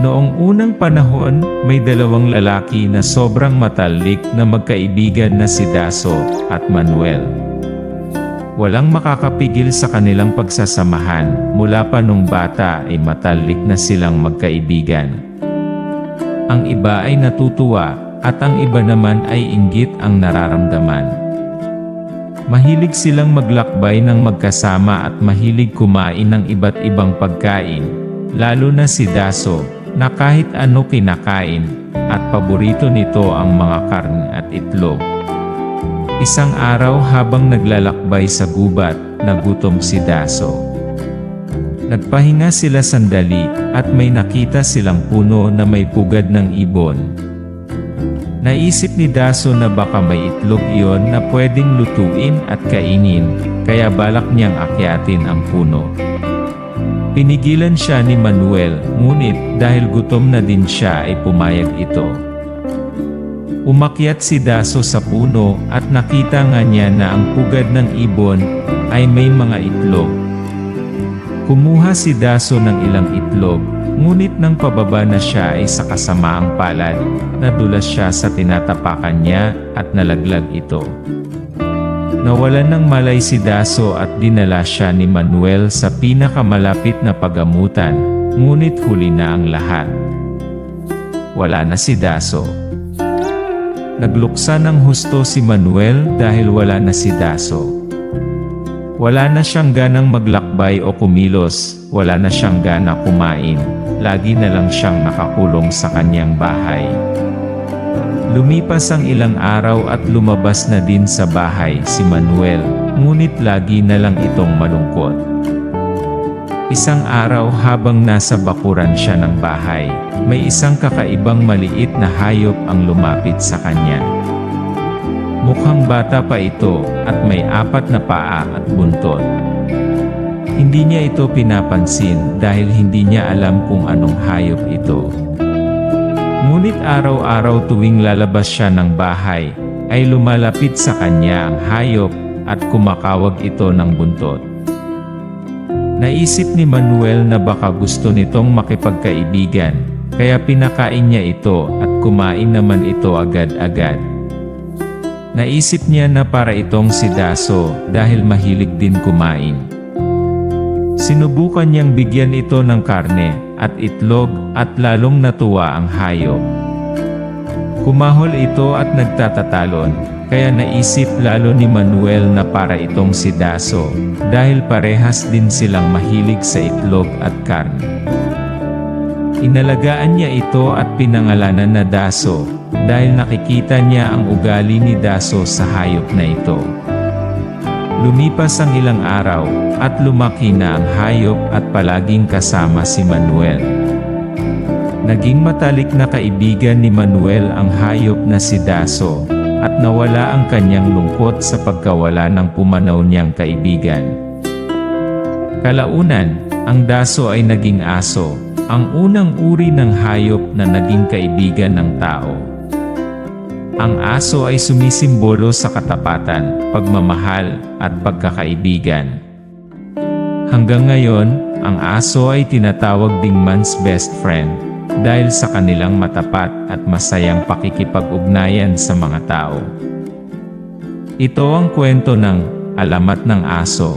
Noong unang panahon, may dalawang lalaki na sobrang matalik na magkaibigan na si Daso at Manuel. Walang makakapigil sa kanilang pagsasamahan, mula pa nung bata ay matalik na silang magkaibigan. Ang iba ay natutuwa, at ang iba naman ay inggit ang nararamdaman. Mahilig silang maglakbay ng magkasama at mahilig kumain ng iba't ibang pagkain, lalo na si Daso, na kahit ano kinakain, at paborito nito ang mga karne at itlog. Isang araw habang naglalakbay sa gubat, nagutom si Daso. Nagpahinga sila sandali at may nakita silang puno na may pugad ng ibon. Naisip ni Daso na baka may itlog iyon na pwedeng lutuin at kainin, kaya balak niyang akyatin ang puno. Pinigilan siya ni Manuel, ngunit dahil gutom na din siya ay pumayag ito. Umakyat si Daso sa puno at nakita nga niya na ang pugad ng ibon ay may mga itlog. Kumuha si Daso ng ilang itlog, ngunit nang pababa na siya ay sa kasamaang palad, nadulas siya sa tinatapakan niya at nalaglag ito. Nawalan ng malay si Daso at dinala siya ni Manuel sa pinakamalapit na pagamutan, ngunit huli na ang lahat. Wala na si Daso. Nagluksa ng husto si Manuel dahil wala na si Daso. Wala na siyang ganang maglakbay o kumilos, wala na siyang gana kumain, lagi na lang siyang nakakulong sa kanyang bahay. Lumipas ang ilang araw at lumabas na din sa bahay si Manuel, ngunit lagi na lang itong malungkot. Isang araw habang nasa bakuran siya ng bahay, may isang kakaibang maliit na hayop ang lumapit sa kanya. Mukhang bata pa ito at may apat na paa at buntot. Hindi niya ito pinapansin dahil hindi niya alam kung anong hayop ito. Ngunit araw-araw tuwing lalabas siya ng bahay, ay lumalapit sa kanya ang hayop at kumakawag ito ng buntot. Naisip ni Manuel na baka gusto nitong makipagkaibigan, kaya pinakain niya ito at kumain naman ito agad-agad. Naisip niya na para itong si Daso dahil mahilig din kumain. Sinubukan niyang bigyan ito ng karne at itlog at lalong natuwa ang hayop. Kumahol ito at nagtatatalon, kaya naisip lalo ni Manuel na para itong si Daso, dahil parehas din silang mahilig sa itlog at karne. Inalagaan niya ito at pinangalanan na Daso, dahil nakikita niya ang ugali ni Daso sa hayop na ito. Lumipas ang ilang araw, at lumaki na ang hayop at palaging kasama si Manuel. Naging matalik na kaibigan ni Manuel ang hayop na si Daso, at nawala ang kanyang lungkot sa pagkawala ng pumanaw niyang kaibigan. Kalaunan, ang Daso ay naging aso, ang unang uri ng hayop na naging kaibigan ng tao. Ang aso ay sumisimbolo sa katapatan, pagmamahal, at pagkakaibigan. Hanggang ngayon, ang aso ay tinatawag ding man's best friend dahil sa kanilang matapat at masayang pakikipag-ugnayan sa mga tao. Ito ang kwento ng Alamat ng Aso